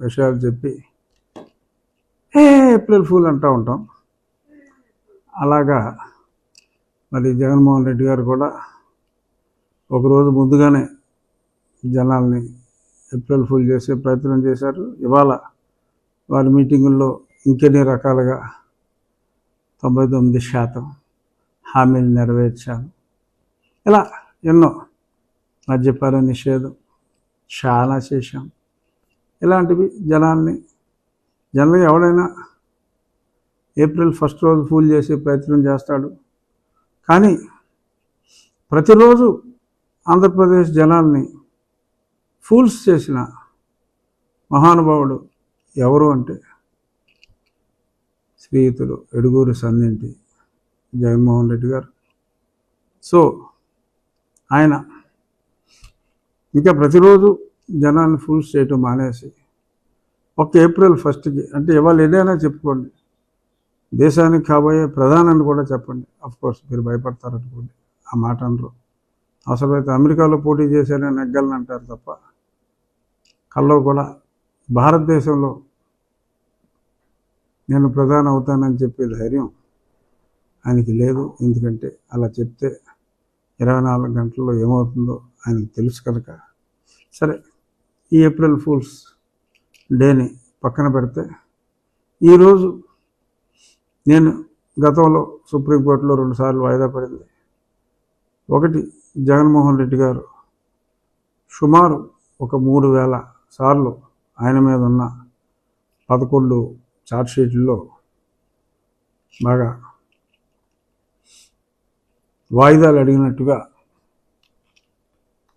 విషయాలు చెప్పి ఏ April fool అంటూ ఉంటాం. అలాగా మరి జగన్మోహన్ రెడ్డి గారు కూడా ఒకరోజు ముందుగానే జనాల్ని ఏప్రిల్ ఫుల్ చేసే ప్రయత్నం చేశారు. ఇవాళ వారి మీటింగుల్లో ఇంకెన్ని రకాలుగా తొంభై తొమ్మిది శాతం హామీలు నెరవేర్చాను ఇలా ఎన్నో మద్యపాన నిషేధం చాలా చేశాం ఇలాంటివి జనాల్ని జనరల్గా ఎవడైనా ఏప్రిల్ ఫస్ట్ రోజు ఫూల్ చేసే ప్రయత్నం చేస్తాడు. కానీ ప్రతిరోజు ఆంధ్రప్రదేశ్ జనాల్ని ఫూల్స్ చేసిన మహానుభావుడు ఎవరు అంటే శ్రీయుతులు ఎడుగూరు సంధింటి జగన్మోహన్ రెడ్డి గారు. సో ఆయన ఇంకా ప్రతిరోజు జనాన్ని ఫూల్స్ చేయటం మానేసి. ఒక ఏప్రిల్ ఫస్ట్కి అంటే ఇవాళ ఏదైనా చెప్పుకోండి. దేశానికి కాబోయే ప్రధానాన్ని కూడా చెప్పండి. కోర్స్ మీరు భయపడతారనుకోండి. ఆ మాట అనరు. అవసరమైతే అమెరికాలో పోటీ చేశారని నెగ్గలను అంటారు తప్ప కల్లో కూడా భారతదేశంలో నేను ప్రధాన అవుతానని చెప్పే ధైర్యం ఆయనకి లేదు. ఎందుకంటే అలా చెప్తే ఇరవై నాలుగు గంటల్లో ఏమవుతుందో ఆయనకు తెలుసు కనుక. సరే. ఈ ఏప్రిల్ ఫూల్స్ డేని పక్కన పెడితే ఈరోజు నేను గతంలో సుప్రీంకోర్టులో రెండుసార్లు వాయిదా పడింది. ఒకటి జగన్మోహన్ రెడ్డి గారు సుమారు ఒక మూడు వేల సార్లు ఆయన మీద ఉన్న పదకొండు ఛార్జ్షీట్లలో బాగా వాయిదాలు అడిగినట్టుగా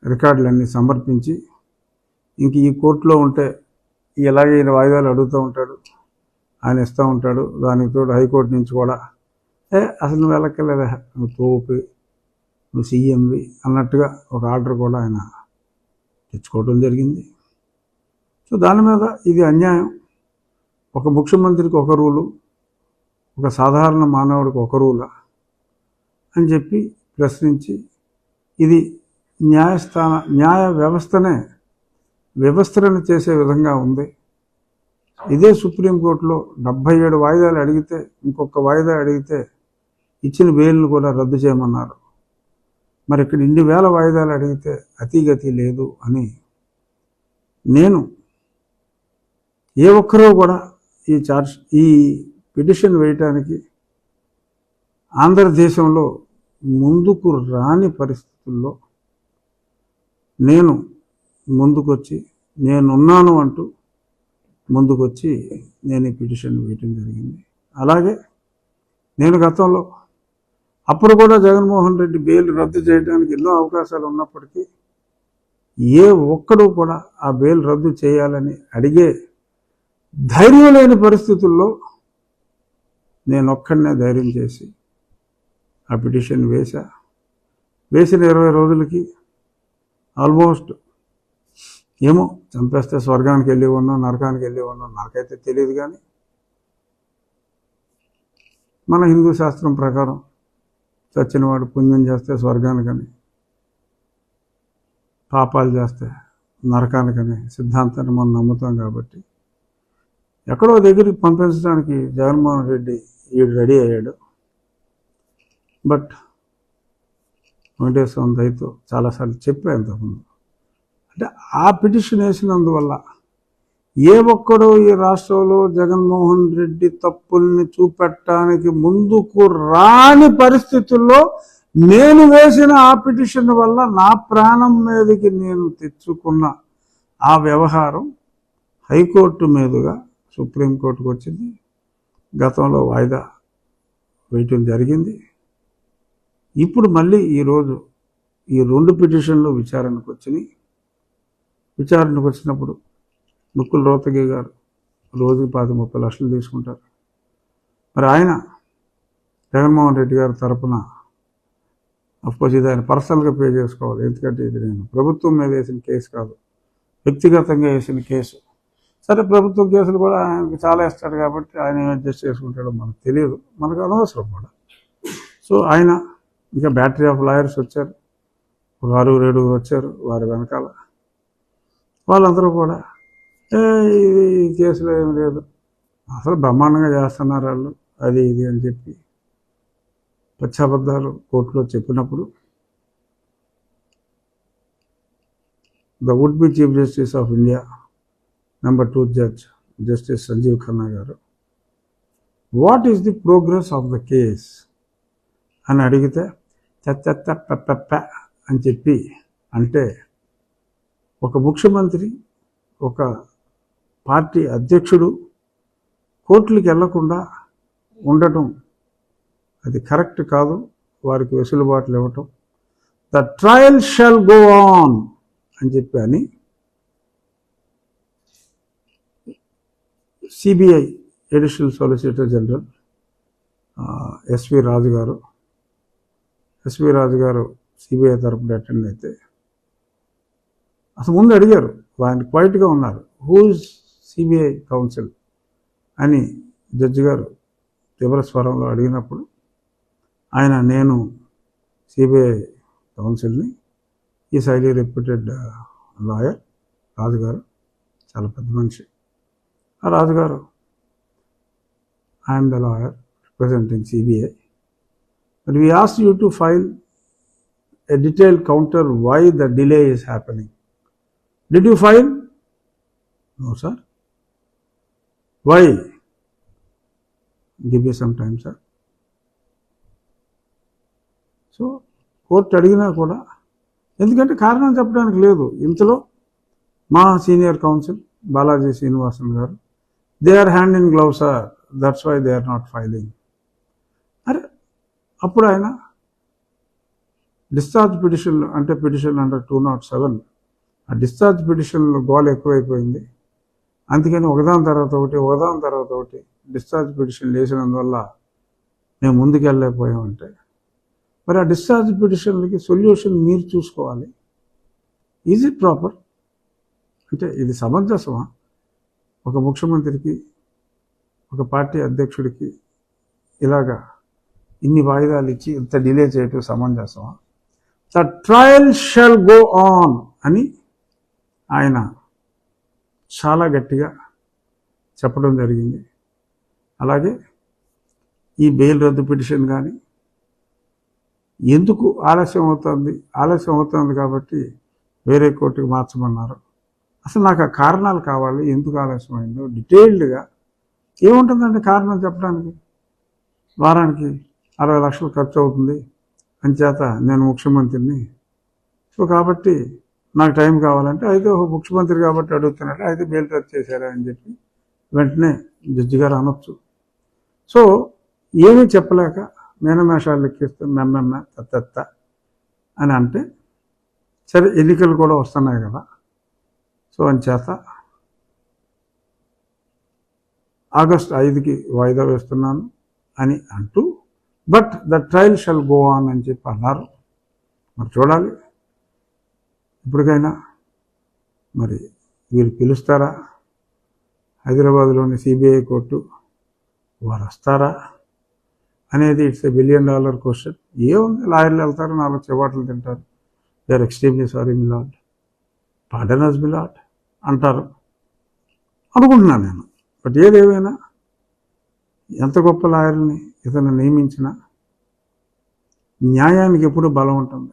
రికార్డులన్నీ సమర్పించి ఇంక ఈ కోర్టులో ఉంటే ఇలాగే ఈయన వాయిదాలు అడుగుతూ ఉంటాడు ఆయన ఇస్తూ ఉంటాడు దానికి తోడు హైకోర్టు నుంచి కూడా. ఏ అసలు నువ్వు వెళ్ళక్కర్లేదా నువ్వు తోపి నువ్వు సీఎంవి అన్నట్టుగా ఒక ఆర్డర్ కూడా ఆయన తెచ్చుకోవడం జరిగింది. సో దాని మీద ఇది అన్యాయం. ఒక ముఖ్యమంత్రికి ఒక రూలు ఒక సాధారణ మానవుడికి ఒక రూలా అని చెప్పి ప్రశ్నించి ఇది న్యాయస్థాన న్యాయ వ్యవస్థనే వ్యవస్థలను చేసే విధంగా ఉంది. ఇదే సుప్రీంకోర్టులో డెబ్భై ఏడు వాయిదాలు అడిగితే ఇంకొక వాయిదా అడిగితే ఇచ్చిన బెయిల్ను కూడా రద్దు చేయమన్నారు. మరి ఇక్కడ ఇన్ని వేల వాయిదాలు అడిగితే అతిగతి లేదు అని నేను ఏ ఒక్కరూ కూడా ఈ చార్జ్ ఈ పిటిషన్ వేయటానికి ఆంధ్రదేశంలో ముందుకు రాని పరిస్థితుల్లో నేను ముందుకొచ్చి నేనున్నాను అంటూ ముందుకొచ్చి నేను ఈ పిటిషన్ వేయటం జరిగింది. అలాగే నేను గతంలో అప్పుడు కూడా జగన్మోహన్ రెడ్డి బెయిల్ రద్దు చేయడానికి ఎన్నో అవకాశాలు ఉన్నప్పటికీ ఏ ఒక్కడూ కూడా ఆ బెయిల్ రద్దు చేయాలని అడిగే ధైర్యం లేని పరిస్థితుల్లో నేను ఒక్కడనే ధైర్యం చేసి ఆ పిటిషన్ వేశా. వేసిన ఇరవై రోజులకి ఆల్మోస్ట్ ఏమో చంపేస్తే స్వర్గానికి వెళ్ళి ఉన్నాం నరకానికి వెళ్ళి ఉన్నాం నాకైతే తెలియదు కానీ. మన హిందూ శాస్త్రం ప్రకారం చచ్చినవాడు పుణ్యం చేస్తే స్వర్గానికని పాపాలు చేస్తే నరకానికని సిద్ధాంతాన్ని మనం నమ్ముతాం కాబట్టి. ఎక్కడో దగ్గరికి పంపించడానికి జగన్మోహన్ రెడ్డి ఈడు రెడీ అయ్యాడు. బట్ వెంకటేశ్వరం దయతో చాలాసార్లు చెప్పాను ఇంతకుముందు. అంటే ఆ పిటిషన్ వేసినందువల్ల ఏ ఒక్కడో ఈ రాష్ట్రంలో జగన్మోహన్ రెడ్డి తప్పుల్ని చూపెట్టడానికి ముందుకు రాని పరిస్థితుల్లో నేను వేసిన ఆ పిటిషన్ వల్ల నా ప్రాణం మీదకి నేను తెచ్చుకున్న ఆ వ్యవహారం హైకోర్టు మీదుగా సుప్రీంకోర్టుకు వచ్చింది. గతంలో వాయిదా వేయటం జరిగింది. ఇప్పుడు మళ్ళీ ఈరోజు ఈ రెండు పిటిషన్లు విచారణకు వచ్చినాయి. విచారణకు వచ్చినప్పుడు ముక్కులు రోతగి గారు రోజుకి పాతి ముప్పై లక్షలు తీసుకుంటారు. మరి ఆయన జగన్మోహన్ రెడ్డి గారి తరపున అఫ్కోర్స్ ఇది ఆయన పర్సనల్గా పే చేసుకోవాలి. ఎందుకంటే ఇది నేను ప్రభుత్వం మీద వేసిన కేసు కాదు. వ్యక్తిగతంగా వేసిన కేసు. సరే ప్రభుత్వం కేసులు కూడా ఆయనకి చాలా ఇస్తాడు కాబట్టి ఆయన అడ్జస్ట్ చేసుకుంటాడో మనకు తెలియదు. మనకు అనవసరం కూడా. సో ఆయన ఇంకా బ్యాటరీ ఆఫ్ లాయర్స్ వచ్చారు. ఒక ఆరుగురు ఏడుగురు వచ్చారు వారి వెనకాల. వాళ్ళందరూ కూడా. ఏ, ఈ కేసులో ఏం లేదు. అసలు బ్రహ్మాండంగా చేస్తున్నారు వాళ్ళు. అది ఇది అని చెప్పి పచ్చాబద్ధాలు కోర్టులో చెప్పినప్పుడు the would be chief justice of India number two judge justice Sanjiv Khanna గారు. What is the progress of the case? అని అడిగితే చెత్త పెప్ప అని చెప్పి అంటే ఒక ముఖ్యమంత్రి ఒక పార్టీ అధ్యక్షుడు కోర్టులకు వెళ్ళకుండా ఉండటం అది కరెక్ట్ కాదు. వారికి వెసులుబాట్లు ఇవ్వటం. The trial shall go on అని చెప్పి అని CBI additional solicitor general SV Raju గారు ఎస్వి రాజు గారు సిబిఐ తరపున అటెండ్ అయితే అసలు ముందు అడిగారు ఆయన క్వైట్గా ఉన్నారు. హూజ్ సిబిఐ కౌన్సిల్ అని జడ్జి గారు తీవ్ర స్వరంలో అడిగినప్పుడు ఆయన నేను సిబిఐ కౌన్సిల్ని ఈ హైలీ రెప్యూటెడ్ లాయర్ రాజుగారు చాలా పెద్ద మనిషి. ఆ రాజుగారు I'm the lawyer representing CBI But we ask you to file a detail counter why the delay is happening Did you file? No, sir. Why? Give me some time, sir. So court అడిగినా కూడా ఎందుకంటే కారణం చెప్పడానికి లేదు ఇంతలో మా senior council Balaji Srinivasan గారు they are hand in gloves are that's why they are not filing అరే అప్పుడు ఆయన డిశ్చార్జ్ పిటిషన్ అంటే petition under two not seven ఆ డిశ్చార్జ్ పిటిషన్లో గోల్ ఎక్కువైపోయింది. అందుకని ఒకదాని తర్వాత ఒకటి ఒకదాని తర్వాత ఒకటి డిశ్చార్జ్ పిటిషన్ వేసినందువల్ల మేము ముందుకెళ్ళలేకపోయామంటే మరి ఆ డిశ్చార్జ్ పిటిషన్లకి సొల్యూషన్ మీరు చూసుకోవాలి. ఈజ్ ఇట్ ప్రాపర్ అంటే ఇది సమంజసమా? ఒక ముఖ్యమంత్రికి ఒక పార్టీ అధ్యక్షుడికి ఇలాగా ఇన్ని వాయిదాలు ఇచ్చి ఇంత డిలే చేయటం సమంజసమా? The trial shall go on అని ఆయన చాలా గట్టిగా చెప్పడం జరిగింది. అలాగే ఈ బెయిల్ రద్దు పిటిషన్ కానీ ఎందుకు ఆలస్యం అవుతుంది? ఆలస్యం అవుతుంది కాబట్టి వేరే కోర్టుకు మార్చమన్నారు. అసలు నాకు ఆ కారణాలు కావాలి. ఎందుకు ఆలస్యమైందో డీటెయిల్డ్గా ఏముంటుందండి కారణం చెప్పడానికి? వారానికి అరవై లక్షలు ఖర్చు అవుతుంది. అంచేత నేను ముఖ్యమంత్రిని. సో కాబట్టి నాకు టైం కావాలంటే అయితే ఒక ముఖ్యమంత్రి కాబట్టి అడుగుతున్నట్టు అయితే బెయిల్ రద్దు చేశారా అని చెప్పి వెంటనే జడ్జి గారు అనొచ్చు. సో ఏమీ చెప్పలేక మేనమేషాలు లెక్కిస్తే మెమ్మెమ్మ తత్త అని అంటే సరే ఎన్నికలు కూడా వస్తున్నాయి కదా. సో అంచేత ఆగస్ట్ ఐదుకి వాయిదా వేస్తున్నాను అని అంటూ but the trial shall go on అని చెప్పి అన్నారు. మరి చూడాలి. ఇప్పటికైనా మరి వీళ్ళు పిలుస్తారా? హైదరాబాద్లోని సిబిఐ కోర్టు వారు వస్తారా? అనేది it's a billion dollar question. ఏముంది? లాయర్లు వెళ్తారు నాలుగు చెవాట్లు తింటారు. They're extremely sorry milord pardon milord అంటారు. అనుకుంటున్నాను నేను. బట్ ఏదేమైనా ఎంత గొప్ప లాయర్ని ఇతను నియమించినా న్యాయానికి ఎప్పుడు బలం ఉంటుంది.